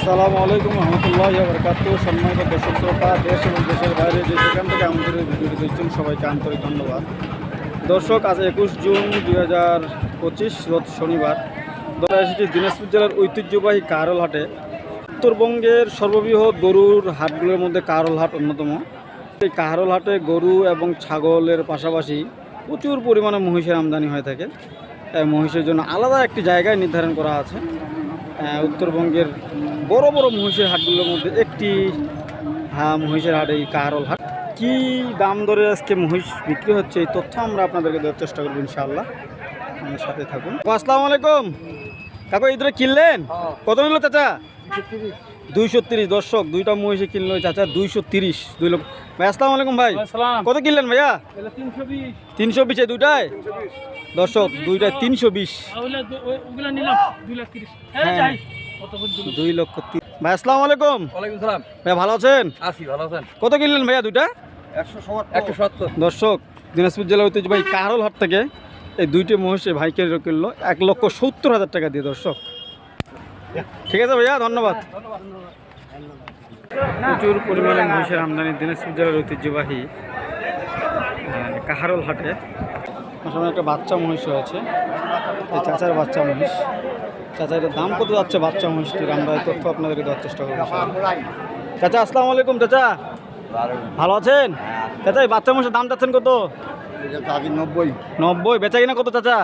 আসসালামু আলাইকুম রহমতুল্লাহ বরকাত সম্মানিত দর্শক শ্রোতা, দেশ এবং দেশের বাইরে যে যেখান থেকে আমাদের ভিডিওটি দেখছেন, সবাইকে আন্তরিক ধন্যবাদ। দর্শক, আজ একুশ জুন দুই হাজার পঁচিশ, রোজ শনিবার। দোলা এসেছি দিনাজপুর জেলার ঐতিহ্যবাহী কারল হাটে উত্তরবঙ্গের সর্ববৃহৎ গরুর হাটগুলোর মধ্যে কারল হাট অন্যতম। এই কারল হাটে গরু এবং ছাগলের পাশাপাশি প্রচুর পরিমাণে মহিষের আমদানি হয়ে থাকে। মহিষের জন্য আলাদা একটি জায়গায় নির্ধারণ করা আছে। উত্তরবঙ্গের বড় বড় মহিষের হাটগুলোর মধ্যে একটি হ্যাঁ মহিষের হাট এই কাহারল হাট। কী দাম দরে আজকে মহিষ বিক্রি হচ্ছে? এই তথ্য আমরা আপনাদেরকে দেওয়ার চেষ্টা করব ইনশাআল্লাহ। আমার সাথে থাকুন। আসসালামু আলাইকুম। কাকু এই কিনলেন? কত নিল চাচা? দুইশো তিরিশ দর্শক দুইটা মহিষে কিনলো চাচা দুইশো তিরিশ দুই লক্ষ। ভাই আসসালামু আলাইকুম ভাই। কত কিনলেন ভাইয়া? তিনশো বিশ। এই দুইটায়? দর্শক দুইটায় তিনশো বিশ। হ্যাঁ। দুই লক্ষ ভাই আসসালামু আলাইকুম। ভাই ভালো আছেন? আছি ভালো আছেন। কত কিনলেন ভাইয়া দুইটা? একশো সত্তর। দর্শক দিনাজপুর জেলা ঐতিহ্যবাহী কারল হাট থেকে এই দুইটি মহিষে ভাইকে কিনলো এক লক্ষ সত্তর হাজার টাকা দিয়ে দর্শক। ঠিক আছে ভাইয়া ধন্যবাদ। প্রচুর পরিমাণে মহিষের আমদানি দিনাজপুর জেলার ঐতিহ্যবাহী কাহারল হাটে। আমার সামনে একটা বাচ্চা মহিষ হয়েছে এই চাচার বাচ্চা মহিষ। চাচার দাম কত যাচ্ছে বাচ্চা মহিষটির? আমরা এই তথ্য আপনাদেরকে দেওয়ার চেষ্টা করব চাচা আসসালামু আলাইকুম চাচা। ভালো আছেন? চাচা এই বাচ্চা মহিষের দাম চাচ্ছেন কত? নব্বই। নব্বই বেচা কিনা কত চাচা?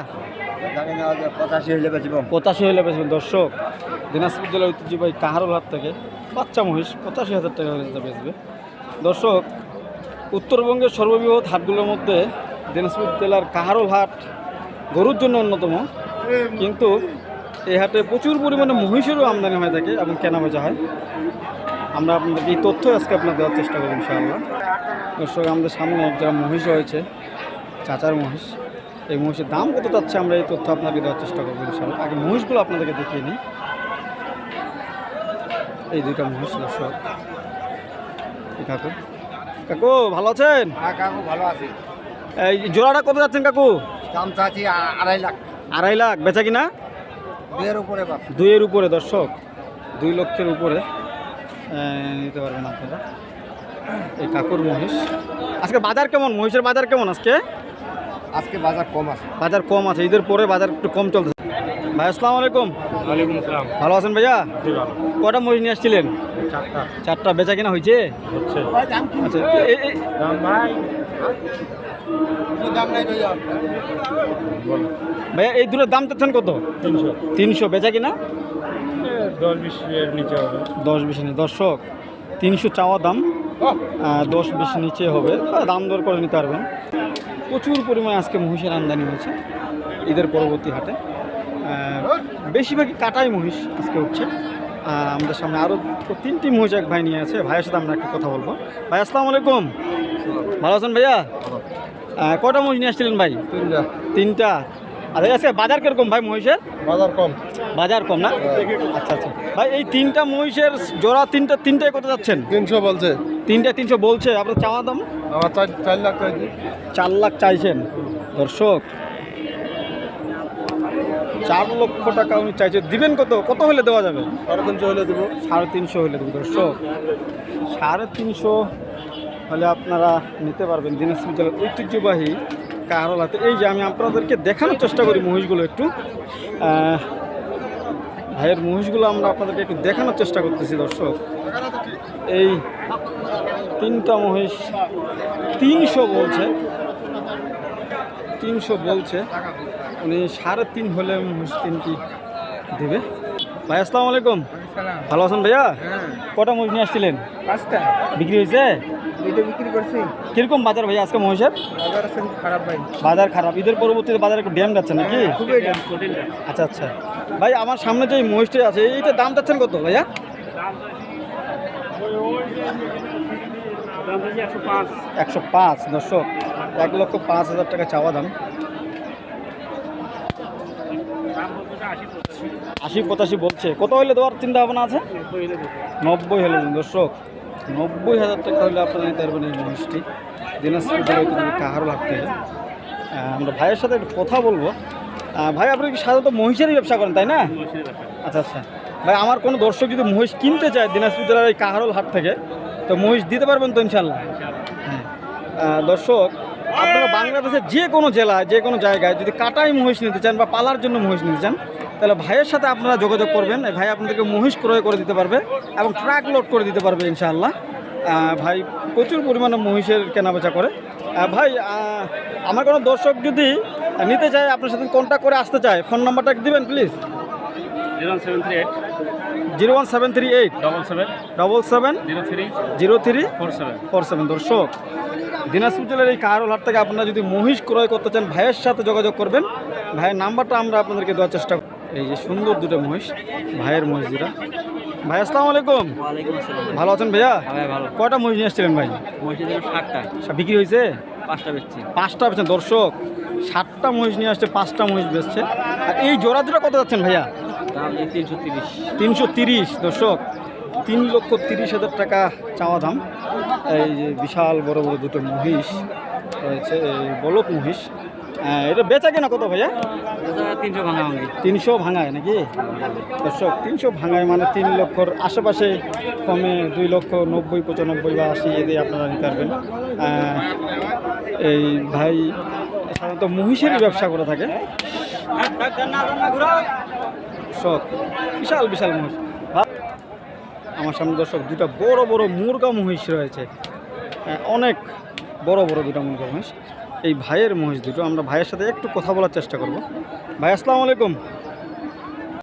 পঁচাশি হলে বেচবেন, দর্শক। দিনাজপুর জেলার ঐতিহ্যবাহী কাহারুল হাট থেকে বাচ্চা মহিষ পঁচাশি হাজার টাকা বেচবে। দর্শক, উত্তরবঙ্গের সর্ববৃহৎ হাটগুলোর মধ্যে দিনাজপুর জেলার কাহারুল হাট গরুর জন্য অন্যতম। কিন্তু এই হাটে প্রচুর পরিমাণে মহিষেরও আমদানি হয়ে থাকে এবং কেনা বেচা হয়। আমরা আপনাদেরকে এই তথ্য আজকে আপনার দেওয়ার চেষ্টা করব ইনশাআল্লাহ। দর্শক, আমাদের সামনে একটা মহিষ হয়েছে চাচার মহিষ এই মহিষের দাম কত চাচ্ছে আমরা এই তথ্য আপনাকে দেওয়ার চেষ্টা করব ইনশাআল্লাহ। আগে মহিষগুলো আপনাদেরকে দেখিয়ে নিই। এই দুইটা মহিষ দর্শক। কাকু। কাকু ভালো আছেন? হ্যাঁ কাকু ভালো আছে। এই জোড়াটা কত যাচ্ছেন কাকু? দাম চাচ্ছি আড়াই লাখ। আড়াই লাখ। বেচা কিনা? দুয়ের উপরে দুইয়ের উপরে দর্শক। দুই লক্ষের উপরে। নিতে পারবেন আপনারা। এই কাকুর মহিষ। আজকে বাজার কেমন? মহিষের বাজার কেমন আজকে? আজকে বাজার কম আছে। বাজার কম আছে ঈদের পরে বাজার একটু কম চলছে। ভাই আসসালামু আলাইকুম। ওয়ালাইকুম সালাম ভালো আছেন ভাইয়া? কটা মহিষ নিয়ে আসছিলেন? চারটা। চারটা বেচা কিনা হয়েছে? আচ্ছা ভাইয়া। ভাইয়া এই দুটোর দাম চাচ্ছেন কত? তিনশো। তিনশো বেচা কিনা? দশ বিশ এর নিচে হবে। দশ বেশি নেই দর্শক তিনশো চাওয়া দাম। দশ বিশ নিচে হবে। দাম দর করে নিতে পারবেন। প্রচুর পরিমাণে আজকে মহিষের আমদানি হয়েছে ঈদের পরবর্তী হাটে। বেশিরভাগই কাটাই মহিষ আজকে উঠছে। আমাদের সামনে আরও তিনটি মহিষ এক ভাই নিয়ে আছে। ভাইয়ের সাথে আমরা একটা কথা বলব। ভাই আসসালামু আলাইকুম। ভালো আছেন ভাইয়া? কটা মহিষ নিয়ে আসছিলেন ভাই? তিনটা। তিনটা। আচ্ছা আজকে বাজার কীরকম ভাই মহিষের? বাজার কম। বাজার কম না? আচ্ছা আচ্ছা। ভাই এই তিনটা মহিষের জোড়া তিনটা তিনটায় কত যাচ্ছেন? তিনশো বলছে। তিনটা তিনশো বলছে আপনার চাওয়া দাম? আমার চার চার লাখ চাইছি। চার লাখ চাইছেন। দর্শক চার লক্ষ টাকা উনি চাইছে। দিবেন কত? কত হলে দেওয়া যাবে? সাড়ে তিনশো হলে দেবো। সাড়ে তিনশো হলে দেবো দর্শক। সাড়ে তিনশো হলে আপনারা নিতে পারবেন। দিনাজপুর জেলার ঐতিহ্যবাহী কারলাতে এই যে আমি আপনাদেরকে দেখানোর চেষ্টা করি মহিষগুলো একটু। ভাইয়ের মহিষগুলো আমরা আপনাদেরকে একটু দেখানোর চেষ্টা করতেছি দর্শক। এই তিনটা মহিষ তিনশো বলছে। তিনশো বলছে। উনি সাড়ে তিন হলে মহিষ তিনটি দেবে। ভাই আসসালামু আলাইকুম। ভালো আছেন ভাইয়া? কটা মহিষ নিয়ে আসছিলেন? পাঁচটা। বিক্রি হয়েছে? বিক্রি করছি। কীরকম বাজার ভাইয়া আজকে মহিষের? বাজার খারাপ ভাই? বাজার খারাপ। ঈদের পরবর্তীতে বাজার একটু ড্যাম যাচ্ছে নাকি? খুবই দাম আচ্ছা আচ্ছা। ভাই আমার সামনে যে মহিষটি আছে এইটা দাম চাচ্ছেন কত ভাইয়া? একশো পাঁচ দর্শক। এক লক্ষ পাঁচ হাজার টাকা চাওয়া দাম। আশি পঁচাশি বলছে। কত হলে দেওয়ার চিন্তা ভাবনা আছে? নব্বই হলে দর্শক। নব্বই হাজার টাকা হলে আপনারা নিতে পারবেন এই মহিষটি। দিনাজপুর জেলায় কাহারও লাগতে আমরা ভাইয়ের সাথে একটু কথা বলব। ভাই আপনি কি সাধারণত মহিষেরই ব্যবসা করেন তাই না? আচ্ছা আচ্ছা। ভাই আমার কোনো দর্শক যদি মহিষ কিনতে চায় দিনাজপুর জেলার এই কাহারল হাট থেকে তো মহিষ দিতে পারবেন তো ইনশাল্লাহ হ্যাঁ। দর্শক আপনারা বাংলাদেশের যে কোনো জেলায় যে কোনো জায়গায় যদি কাটাই মহিষ নিতে চান বা পালার জন্য মহিষ নিতে চান তাহলে ভাইয়ের সাথে আপনারা যোগাযোগ করবেন। ভাই আপনাদেরকে মহিষ ক্রয় করে দিতে পারবে এবং ট্রাক লোড করে দিতে পারবে ইনশাআল্লাহ। ভাই প্রচুর পরিমাণে মহিষের কেনাবেচা করে। ভাই আমার কোনো দর্শক যদি নিতে চায় আপনার সাথে কন্ট্যাক্ট করে আসতে চায় ফোন নাম্বারটা দিবেন please zero seven three eight. Zero one seven three eight. Double seven. Double seven. Zero three. Zero three. Four seven. Four seven. দর্শক দিনাজপুর জেলার এই কাহারোল হাট থেকে আপনারা যদি মহিষ ক্রয় করতে চান ভাইয়ের সাথে যোগাযোগ করবেন। ভাইয়ের নাম্বারটা আমরা আপনাদেরকে দেওয়ার চেষ্টা করব। এই যে সুন্দর দুটো মহিষ ভাইয়ের মহিষ দুটা। ভাই আসসালামু আলাইকুম। ভালো আছেন ভাইয়া? হ্যাঁ ভালো। কয়টা মহিষ নিয়ে আসছিলেন ভাই? ষাটটা বিক্রি হয়েছে? পাঁচটা বেচছি। পাঁচটা বেছেন দর্শক। সাতটা মহিষ নিয়ে আসছে পাঁচটা মহিষ বেচছে। আর এই জোড়া দুটো কত যাচ্ছেন ভাইয়া? তিনশো তিরিশ। তিনশো তিরিশ দর্শক। তিন লক্ষ তিরিশ হাজার টাকা চাওয়া দাম। এই যে বিশাল বড় বড় দুটো মহিষ রয়েছে এই বলক মহিষ। হ্যাঁ, এটা বেচা কেনা কত ভাইয়া? তিনশো ভাঙা তিনশো ভাঙায় নাকি? দর্শক তিনশো ভাঙায় মানে তিন লক্ষর আশেপাশে কমে দুই লক্ষ নব্বই পঁচানব্বই বা আশি দিয়ে আপনারা নিতে পারবেন। এই ভাই সাধারণত মহিষেরই ব্যবসা করে থাকে। দর্শক বিশাল বিশাল মহিষ। আমার সামনে দর্শক দুটা বড় বড় মুরগা মহিষ রয়েছে। হ্যাঁ, অনেক বড় বড় দুটা মুরগা মহিষ। এই ভাইয়ের মহিষ দুটো আমরা ভাইয়ের সাথে একটু কথা বলার চেষ্টা করব। ভাই আসসালামু আলাইকুম।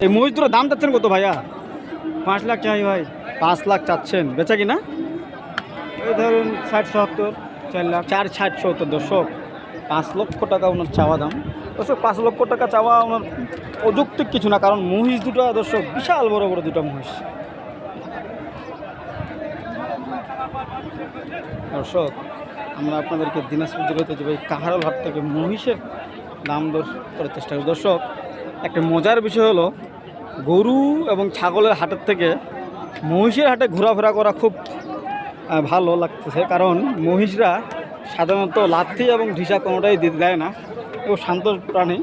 এই মহিষ দুটো দাম চাচ্ছেন কত ভাইয়া? পাঁচ লাখ চাই ভাই। পাঁচ লাখ চাচ্ছেন। বেচা কিনা? এই ধরুন ষাট সত্তর চার লাখ। চার ষাট সত্তর দর্শক পাঁচ লক্ষ টাকা ওনার চাওয়া দাম। দর্শক পাঁচ লক্ষ টাকা চাওয়া ওনার অযৌক্তিক কিছু না কারণ মহিষ দুটো দর্শক বিশাল বড় বড় দুটো মহিষ। দর্শক আমরা আপনাদেরকে দিনাজপুর জেলাতে যে ভাই কাহারল হাট থেকে মহিষের দাম দর করার চেষ্টা করি দর্শক, একটা মজার বিষয় হলো, গরু এবং ছাগলের হাটের থেকে মহিষের হাটে ঘোরাফেরা করা খুব ভালো লাগতেছে। কারণ মহিষরা সাধারণত লাথি এবং ঢিসা কোনোটাই দিতে দেয় না। এবং শান্ত প্রাণী।